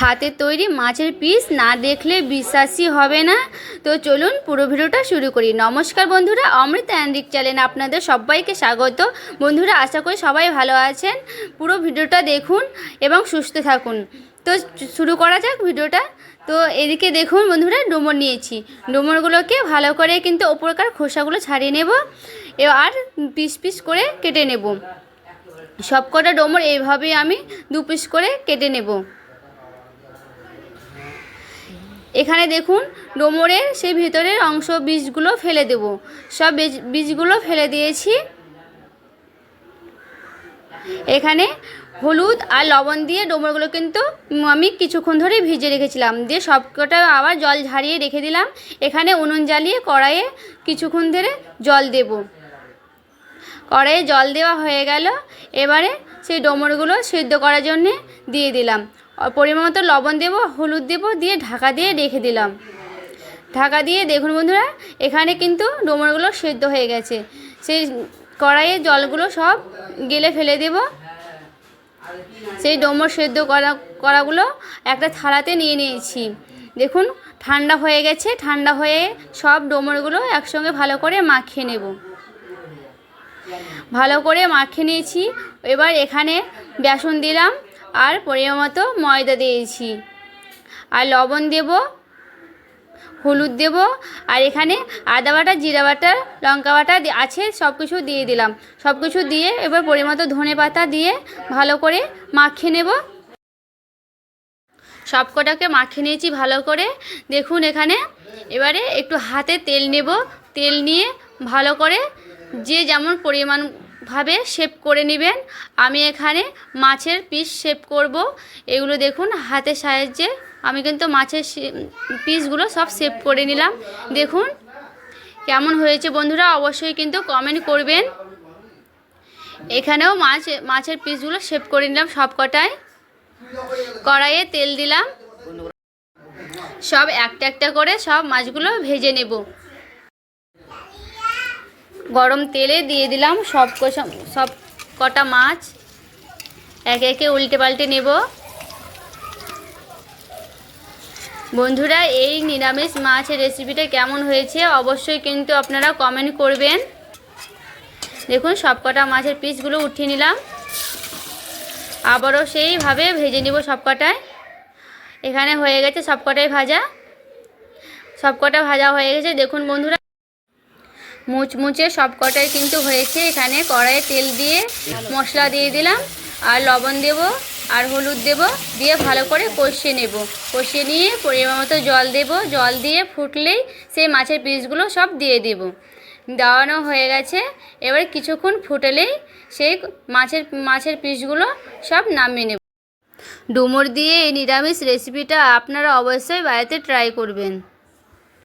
হাতে তৈরি মাছের পিস না দেখলে বিশ্বাসই হবে না। তো চলুন পুরো ভিডিওটা শুরু করি। নমস্কার বন্ধুরা, অমৃত অ্যান্ডিক চ্যানেল আপনাদের সবাইকে স্বাগত। বন্ধুরা, আশা করি সবাই ভালো আছেন। পুরো ভিডিওটা দেখুন এবং সুস্থ থাকুন। তো শুরু করা যাক ভিডিওটা। তো এদিকে দেখুন বন্ধুরা, ডুমর নিয়েছি। ডুমরগুলোকে ভালো করে কিন্তু ওপরকার খোসাগুলো ছাড়িয়ে নেব আর পিস পিস করে কেটে নেব। সবকটা ডোমর এইভাবেই আমি দু পিস করে কেটে নেব। এখানে দেখুন, ডোমরের সেই ভিতরের অংশ বীজগুলো ফেলে দেব। সব বীজ- বীজগুলো ফেলে দিয়েছি। এখানে হলুদ আর লবণ দিয়ে ডোমরগুলো কিন্তু আমি কিছুক্ষণ ধরে ভিজে রেখেছিলাম। দিয়ে সবকটা আবার জল ঝারিয়ে রেখে দিলাম। এখানে উনুন জ্বালিয়ে কড়াইয়ে কিছুক্ষণ ধরে জল দেবো। কড়াইয়ে জল দেওয়া হয়ে গেল। এবারে সেই ডোমরগুলো সিদ্ধ করার জন্যে দিয়ে দিলাম। পরিমাণ মতো লবণ দেবো, হলুদ দেবো, দিয়ে ঢাকা দিয়ে রেখে দিলাম। ঢাকা দিয়ে দেখুন বন্ধুরা, এখানে কিন্তু ডোমরগুলো সেদ্ধ হয়ে গেছে। সেই কড়াইয়ে জলগুলো সব গেলে ফেলে দেব। সেই ডোমর সেদ্ধ করা, করাগুলো একটা থালাতে নিয়ে নিয়েছি। দেখুন, ঠান্ডা হয়ে গেছে, ঠান্ডা হয়ে সব ডোমরগুলো একসঙ্গে ভালো করে মাখিয়ে নেব। ভালো করে মাখিয়ে নিয়েছি। এবার এখানে বেসন দিলাম। আর পরিমাণ মতো ময়দা দিয়েছি। আর লবণ দেব, হলুদ দেব, আর এখানে আদা বাটা, জিরা বাটা, লঙ্কা বাটা আছে সব কিছু দিয়ে দিলাম। সব কিছু দিয়ে এবার পরিমাণ ধনে পাতা দিয়ে ভালো করে মাখিয়ে নেব। সব কটাকে মাখিয়ে নিয়েছি ভালো করে। দেখুন এখানে এবারে একটু হাতে তেল নেব। তেল নিয়ে ভালো করে যে যেমন পরিমাণভাবে শেপ করে নেবেন। আমি এখানে মাছের পিস শেপ করব। এগুলো দেখুন হাতের সাহায্যে আমি কিন্তু মাছের পিসগুলো সব শেপ করে নিলাম। দেখুন কেমন হয়েছে বন্ধুরা, অবশ্যই কিন্তু কমেন্ট করবেন। এখানেও মাছ, মাছের পিসগুলো শেপ করে নিলাম সব কটায় কড়াইয়ে তেল দিলাম। সব একটা একটা করে সব মাছগুলো ভেজে নেব। গরম তেলে দিয়ে দিলাম সব কষা- সব কটা মাছ। একে একে উল্টে পাল্টে নেব। বন্ধুরা, এই নিরামিষ মাছের রেসিপিটা কেমন হয়েছে অবশ্যই কিন্তু আপনারা কমেন্ট করবেন। দেখুন, সব কটা মাছের পিসগুলো উঠিয়ে নিলাম। আবারও সেইভাবে ভেজে নিব সবকটায় এখানে হয়ে গেছে সবকটাই ভাজা। সবকটা ভাজা হয়ে গেছে। দেখুন, বন্ধুরা মুচমুচে সবকটাই কিন্তু হয়েছে। এখানে কড়াইয়ে তেল দিয়ে মশলা দিয়ে দিলাম, আর লবণ দেব, আর হলুদ দেব, দিয়ে ভালো করে কষিয়ে নেব। কষিয়ে নিয়ে পরিমাণ মতো জল দেব। জল দিয়ে ফুটলেই সেই মাছের পিসগুলো সব দিয়ে দেব। দেওয়ানো হয়ে গেছে। এবার কিছুক্ষণ ফুটলেই সেই মাছের মাছের পিসগুলো সব নামিয়ে নেব। ডুমুর দিয়ে এই নিরামিষ রেসিপিটা আপনারা অবশ্যই বাড়িতে ট্রাই করবেন।